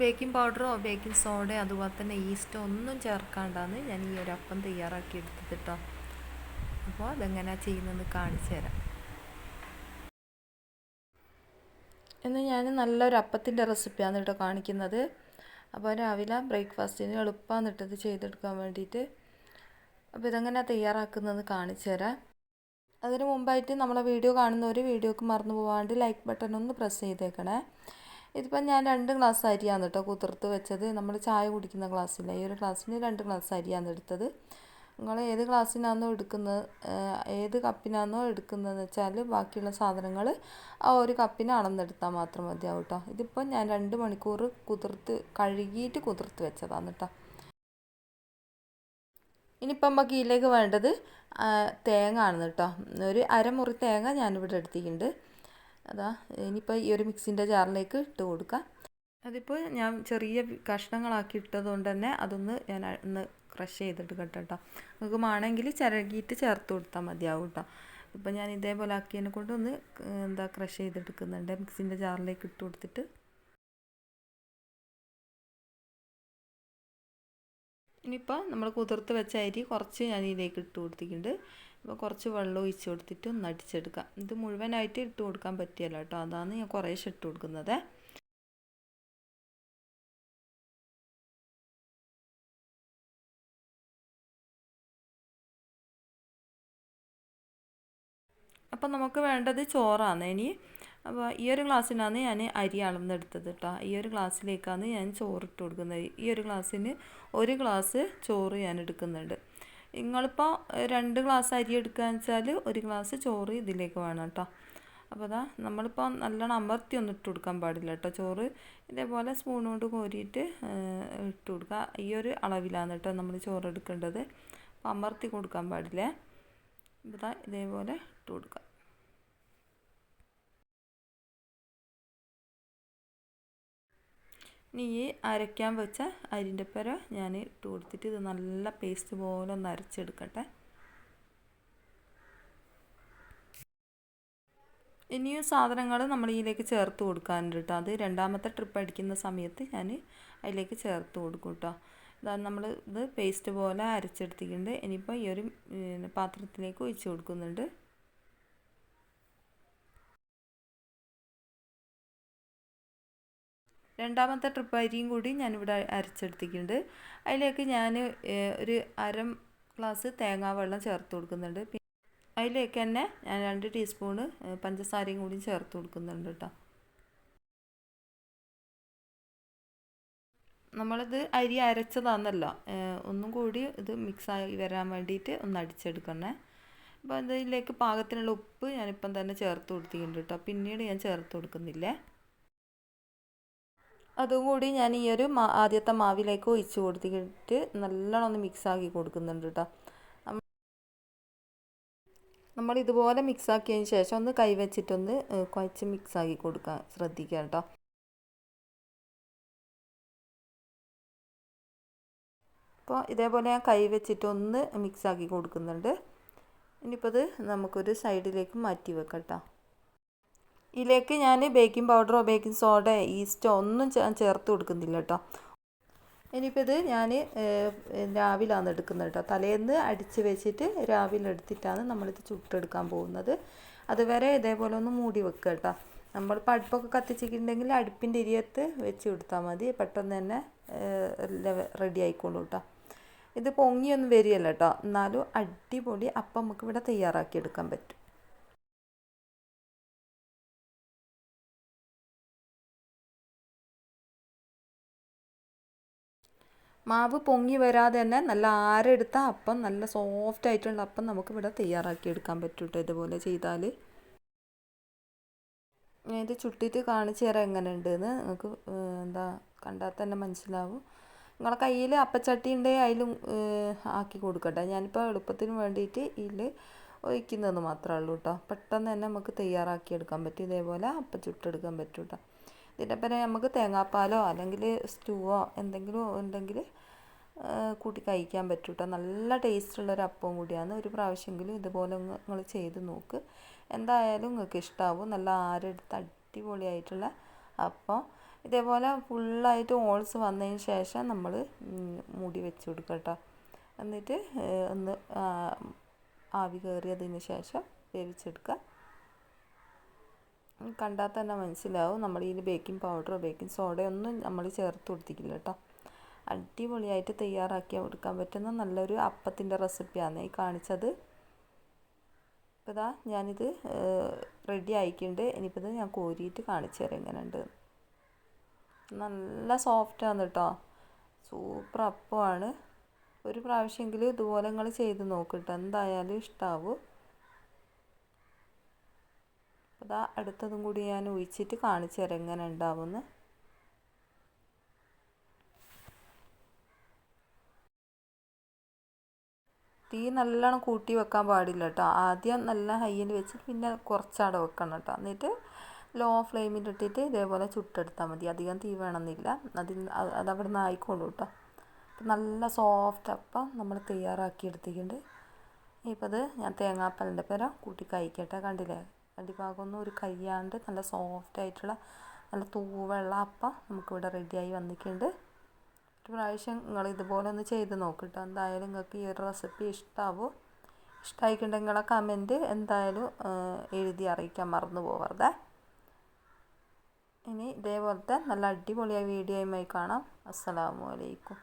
Baking പൗഡറോ baking സോഡയോ അതുപോലെ തന്നെ ഈസ്റ്റോ ഒന്നും ചേർക്കാണ്ടാണ് ഞാൻ ഈ ഒരു അപ്പം തയ്യാറാക്കി എടുത്തത് കേട്ടോ അപ്പോൾ അതെങ്ങനെയാണ് ചെയ്യുന്നതെന്ന് കാണിച്ചു തരാം. ഇന്ന് ഞാൻ നല്ലൊരു അപ്പത്തിന്റെ റെസിപ്പിയാണ് കേട്ടോ കാണിക്കുന്നത്. അപ്പോൾ രാവിലെ ബ്രേക്ക്ഫാസ്റ്റിന് എളുപ്പമാണ് ഇട്ടത് ചെയ്തെടുക്കാൻ വേണ്ടിയിട്ട്. അപ്പോൾ ഇതെങ്ങനെയാണ് തയ്യാറാക്കുന്നത് കാണിച്ചു തരാം. അതിന് മുമ്പായിട്ട് നമ്മളെ വീഡിയോ കാണുന്നവർ വീഡിയോക്ക് മറന്നു പോകാണ്ട് ലൈക്ക് ബട്ടൺ ഒന്ന് പ്രസ് ചെയ്തേക്കണേ. ഇതിപ്പോൾ ഞാൻ രണ്ട് ഗ്ലാസ് അരിയാണ് കേട്ടോ കുതിർത്ത് വെച്ചത്. നമ്മൾ ചായ കുടിക്കുന്ന ഗ്ലാസ്സില്ല? ഈ ഒരു ഗ്ലാസ്സിന് രണ്ട് ഗ്ലാസ് അരിയാണ് എടുത്തത്. നിങ്ങൾ ഏത് ഗ്ലാസ്സിനാണോ എടുക്കുന്നത് ഏത് കപ്പിനാണോ എടുക്കുന്നതെന്ന് വെച്ചാൽ ബാക്കിയുള്ള സാധനങ്ങൾ ആ ഒരു കപ്പിന് അളന്നെടുത്താൽ മാത്രം മതിയാവും കേട്ടോ. ഇതിപ്പോൾ ഞാൻ രണ്ട് മണിക്കൂർ കുതിർത്ത് കഴുകിയിട്ട് കുതിർത്ത് വെച്ചതാണ് കേട്ടോ. ഇനിയിപ്പം നമുക്ക് ഇതിലേക്ക് വേണ്ടത് തേങ്ങ ആണ് കേട്ടോ. ഒരു അരമുറി തേങ്ങ ഞാനിവിടെ എടുത്തിട്ടുണ്ട്. അതാ ഇനിയിപ്പോൾ ഈ ഒരു മിക്സിന്റെ ജാറിലേക്ക് ഇട്ട് കൊടുക്കാം. അതിപ്പോൾ ഞാൻ ചെറിയ കഷ്ണങ്ങളാക്കി ഇട്ടതുകൊണ്ട് തന്നെ അതൊന്ന് ഞാൻ ഒന്ന് ക്രഷ് ചെയ്തിട്ട് കേട്ടോ നിങ്ങൾക്ക് വേണമെങ്കിൽ ചിരകിയിട്ട് ചേർത്ത് കൊടുത്താൽ മതിയാവും കേട്ടോ. ഇപ്പം ഞാൻ ഇതേപോലെ ആക്കിയതിനെ കൊണ്ട് ഒന്ന് എന്താ ക്രഷ് ചെയ്തെടുക്കുന്നുണ്ട്. മിക്സിന്റെ ജാറിലേക്ക് ഇട്ട് കൊടുത്തിട്ട്. ഇനിയിപ്പോൾ നമ്മൾ കുതിർത്ത് വെച്ച അരി കുറച്ച് ഞാൻ ഇതിലേക്ക് ഇട്ട് കൊടുത്തിട്ടുണ്ട്. അപ്പോൾ കുറച്ച് വെള്ളം ഒഴിച്ച് കൊടുത്തിട്ട് ഒന്ന് അടിച്ചെടുക്കാം. ഇത് മുഴുവനായിട്ട് ഇട്ട് കൊടുക്കാൻ പറ്റിയല്ല കേട്ടോ. അതാണ് ഞാൻ കുറേശ്ശെ ഇട്ട് കൊടുക്കുന്നത്. അപ്പം നമുക്ക് വേണ്ടത് ചോറാണ്. ഇനി അപ്പോൾ ഈ ഒരു ഗ്ലാസ്സിനാണ് ഞാൻ അരി അളന്നെടുത്തത് കേട്ടോ. ഈ ഒരു ഗ്ലാസ്സിലേക്കാണ് ഞാൻ ചോറ് ഇട്ട് കൊടുക്കുന്നത്. ഈ ഒരു ഗ്ലാസ്സിന് ഒരു ഗ്ലാസ് ചോറ് ഞാൻ എടുക്കുന്നുണ്ട്. നിങ്ങളിപ്പോൾ രണ്ട് ഗ്ലാസ് അരി എടുക്കുകയെന്ന് വെച്ചാൽ ഒരു ഗ്ലാസ് ചോറ് ഇതിലേക്ക് വേണം കേട്ടോ അപ്പോൾ അതാ നമ്മളിപ്പോൾ നല്ലോണം അമർത്തി ഒന്നും ഇട്ട് കൊടുക്കാൻ പാടില്ല കേട്ടോ ചോറ് ഇതേപോലെ സ്പൂൺ കൊണ്ട് കോരിയിട്ട് ഇട്ട് കൊടുക്കുക ഈ ഒരു അളവിലാണ് കേട്ടോ നമ്മൾ ചോറ് എടുക്കേണ്ടത്. അപ്പോൾ അമർത്തി കൊടുക്കാൻ പാടില്ലേ? അപ്പോൾ ഇതേപോലെ ഇട്ട് കൊടുക്കുക ഇനി ഈ അരയ്ക്കാൻ വെച്ച അരിന്റെ പെര ഞാൻ ഇട്ട് കൊടുത്തിട്ട് ഇത് നല്ല പേസ്റ്റ് പോലെ ഒന്ന് അരച്ചെടുക്കട്ടെ. ഇനിയും സാധനങ്ങൾ നമ്മൾ ഇതിലേക്ക് ചേർത്ത് കൊടുക്കാനുണ്ട് കേട്ടോ. അത് രണ്ടാമത്തെ ട്രിപ്പ് അടിക്കുന്ന സമയത്ത് ഞാൻ അതിലേക്ക് ചേർത്ത് കൊടുക്കും കേട്ടോ. ഇതാ നമ്മൾ ഇത് പേസ്റ്റ് പോലെ അരച്ചെടുത്തിട്ടുണ്ട്. ഇനിയിപ്പോൾ ഈ ഒരു പാത്രത്തിലേക്ക് ഒഴിച്ച് കൊടുക്കുന്നുണ്ട്. രണ്ടാമത്തെ ട്രിപ്പ് അരിയും കൂടി ഞാനിവിടെ അരച്ചെടുത്തിട്ടുണ്ട്. അതിലേക്ക് ഞാൻ ഒരു അര ഗ്ലാസ് തേങ്ങാ വെള്ളം ചേർത്ത് കൊടുക്കുന്നുണ്ട്. അതിലേക്ക് തന്നെ ഞാൻ രണ്ട് ടീസ്പൂണ് പഞ്ചസാരയും കൂടി ചേർത്ത് കൊടുക്കുന്നുണ്ട് കേട്ടോ. നമ്മളിത് അരി അരച്ചതാണെന്നല്ലോ ഒന്നും കൂടി ഇത് മിക്സായി വരാൻ വേണ്ടിയിട്ട് ഒന്ന് അടിച്ചെടുക്കണേ. അപ്പോൾ ഇതിലേക്ക് പാകത്തിനുള്ള ഉപ്പ് ഞാനിപ്പം തന്നെ ചേർത്ത് കൊടുത്തിട്ടുണ്ട് കേട്ടോ. പിന്നീട് ഞാൻ ചേർത്ത് കൊടുക്കുന്നില്ലേ. അതും കൂടി ഞാൻ ഈ ഒരു മാ ആദ്യത്തെ മാവിലേക്ക് ഒഴിച്ച് കൊടുത്തിട്ട് നല്ലോണം ഒന്ന് മിക്സാക്കി കൊടുക്കുന്നുണ്ട് കേട്ടോ നമ്മൾ ഇതുപോലെ മിക്സാക്കിയതിന് ശേഷം ഒന്ന് കൈവച്ചിട്ടൊന്ന് കുഴച്ച് മിക്സാക്കി കൊടുക്കാൻ ശ്രദ്ധിക്കുക കേട്ടോ അപ്പോൾ ഇതേപോലെ ഞാൻ കൈ വെച്ചിട്ടൊന്ന് മിക്സാക്കി കൊടുക്കുന്നുണ്ട്. ഇനിയിപ്പോൾ അത് നമുക്കൊരു സൈഡിലേക്ക് മാറ്റി വെക്കാം കേട്ടോ ഇതിലേക്ക് ഞാൻ ബേക്കിംഗ് പൗഡറോ ബേക്കിംഗ് സോഡയോ ഈസ്റ്റോ ഒന്നും ചേർത്ത് കൊടുക്കുന്നില്ല കേട്ടോ ഇനിയിപ്പോൾ ഇത് ഞാൻ രാവിലാണ് എടുക്കുന്നത് കേട്ടോ തലേന്ന് അടിച്ച് വെച്ചിട്ട് രാവിലെ എടുത്തിട്ടാണ് നമ്മളിത് ചുട്ടെടുക്കാൻ പോകുന്നത്. അതുവരെ ഇതേപോലെ ഒന്ന് മൂടി വെക്കുക കേട്ടോ നമ്മളിപ്പോൾ അടുപ്പൊക്കെ കത്തിച്ചിട്ടുണ്ടെങ്കിൽ അടുപ്പിന്റെ ഇരിയത്ത് വെച്ച് കൊടുത്താൽ മതി. പെട്ടെന്ന് തന്നെ റെഡി ആയിക്കോളൂ കേട്ടോ ഇത് പൊങ്ങിയൊന്നും വരികയല്ല കേട്ടോ എന്നാലും അടിപൊളി. അപ്പം നമുക്ക് ഇവിടെ തയ്യാറാക്കി എടുക്കാൻ പറ്റും. മാവ് പൊങ്ങി വരാതെ തന്നെ നല്ല ആരെടുത്ത അപ്പം നല്ല സോഫ്റ്റ് ആയിട്ടുള്ള അപ്പം നമുക്ക് ഇവിടെ തയ്യാറാക്കി എടുക്കാൻ പറ്റും ഇതുപോലെ ചെയ്താൽ ഇത് ചുട്ടിട്ട് കാണിച്ചു തരാം എങ്ങനെ ഉണ്ടെന്ന് നിങ്ങൾക്ക് എന്താ കണ്ടാൽ തന്നെ മനസ്സിലാവും. നിങ്ങളെ കയ്യിൽ അപ്പച്ചട്ടി ഉണ്ടെങ്കിൽ അതിലും ആക്കി കൊടുക്കട്ടെ. ഞാനിപ്പോൾ എളുപ്പത്തിന് വേണ്ടിയിട്ട് ഇതിൽ ഒഴിക്കുന്നതെന്ന് മാത്രമേ ഉള്ളൂ കേട്ടോ പെട്ടെന്ന് തന്നെ നമുക്ക് തയ്യാറാക്കി എടുക്കാൻ പറ്റും. ഇതേപോലെ അപ്പം ചുട്ടെടുക്കാൻ പറ്റും കേട്ടോ ഇതിന്റെ പിന്നെ നമുക്ക് തേങ്ങാപ്പാലോ അല്ലെങ്കിൽ സ്റ്റൂവോ എന്തെങ്കിലും ഉണ്ടെങ്കിൽ കൂട്ടി കഴിക്കാൻ പറ്റും കേട്ടോ നല്ല ടേസ്റ്റുള്ളൊരു അപ്പവും കൂടിയാണ്. ഒരു പ്രാവശ്യമെങ്കിലും ഇതുപോലെ നിങ്ങൾ ചെയ്ത് നോക്ക്. എന്തായാലും നിങ്ങൾക്ക് ഇഷ്ടമാവും നല്ല ആരെടുത്ത് അടിപൊളിയായിട്ടുള്ള അപ്പം. ഇതേപോലെ ഫുള്ളായിട്ട് ഓൾസ് വന്നതിന് ശേഷം നമ്മൾ മൂടി വെച്ച് കൊടുക്കുക കേട്ടോ. എന്നിട്ട് ഒന്ന് ആവി കയറിയതിന് ശേഷം വേവിച്ചെടുക്കുക. കണ്ടാൽ തന്നെ മനസ്സിലാവും. നമ്മൾ ഇതിൽ ബേക്കിംഗ് പൗഡറോ ബേക്കിംഗ് സോഡയോ ഒന്നും നമ്മൾ ചേർത്ത് കൊടുത്തിട്ടില്ല കേട്ടോ. അടിപൊളിയായിട്ട് തയ്യാറാക്കി എടുക്കാൻ പറ്റുന്ന നല്ലൊരു അപ്പത്തിന്റെ റെസിപ്പിയാണ് ഈ കാണിച്ചത്. ഇപ്പോൾ ഇതാ ഞാനിത് റെഡി ആയിക്കുന്നുണ്ട് ഇനിയിപ്പോൾ ഇത് ഞാൻ കോരിയിട്ട് കാണിച്ചു തരാം എങ്ങനെയുണ്ട്. നല്ല സോഫ്റ്റാണ് കേട്ടോ. സൂപ്പർ അപ്പമാണ്. ഒരു പ്രാവശ്യമെങ്കിലും ഇതുപോലെ നിങ്ങൾ ചെയ്ത് നോക്കിട്ടോ എന്തായാലും ഇഷ്ടാവും. അതാ അടുത്തതും കൂടി ഞാൻ ഒഴിച്ചിട്ട് കാണിച്ചു തരാം എങ്ങനെ ഉണ്ടാവുമെന്ന് തീ നല്ലോണം കൂട്ടി വെക്കാൻ പാടില്ല കേട്ടോ ആദ്യം നല്ല ഹൈയിൽ വെച്ച് പിന്നെ കുറച്ചവിടെ വെക്കണം കേട്ടോ എന്നിട്ട് ലോ ഫ്ലെയിമിൽ ഇട്ടിട്ട് ഇതേപോലെ ചുട്ടെടുത്താൽ മതി. അധികം തീ വേണമെന്നില്ല. അതിൽ അതവിടെ നിന്ന് ആയിക്കോളൂ കേട്ടോ അപ്പം നല്ല സോഫ്റ്റ് അപ്പം നമ്മൾ തയ്യാറാക്കി എടുത്തിട്ടുണ്ട്. ഇപ്പോൾ അത് ഞാൻ തേങ്ങാപ്പാലിന്റെ പേര കൂട്ടി കഴിക്കട്ടെ കണ്ടില്ലേ? അടിഭാഗമൊന്നും ഒരു കയ്യാണ്ട് നല്ല സോഫ്റ്റ് ആയിട്ടുള്ള നല്ല തൂവെള്ള അപ്പം നമുക്കിവിടെ റെഡിയായി വന്നിട്ടുണ്ട്. ഒരു പ്രാവശ്യം നിങ്ങൾ ഇതുപോലെ ഒന്ന് ചെയ്ത് നോക്കിട്ടോ. എന്തായാലും നിങ്ങൾക്ക് ഈ ഒരു റെസിപ്പി ഇഷ്ടമാവും ഇഷ്ടമായിട്ടുണ്ടെങ്കിൽ നിങ്ങളെ കമന്റ് എന്തായാലും എഴുതി അറിയിക്കാൻ മറന്നു പോകരുതേ ഇനി ഇതേപോലത്തെ നല്ല അടിപൊളിയായ വീഡിയോയുമായി കാണാം. അസ്സലാമു അലൈക്കും.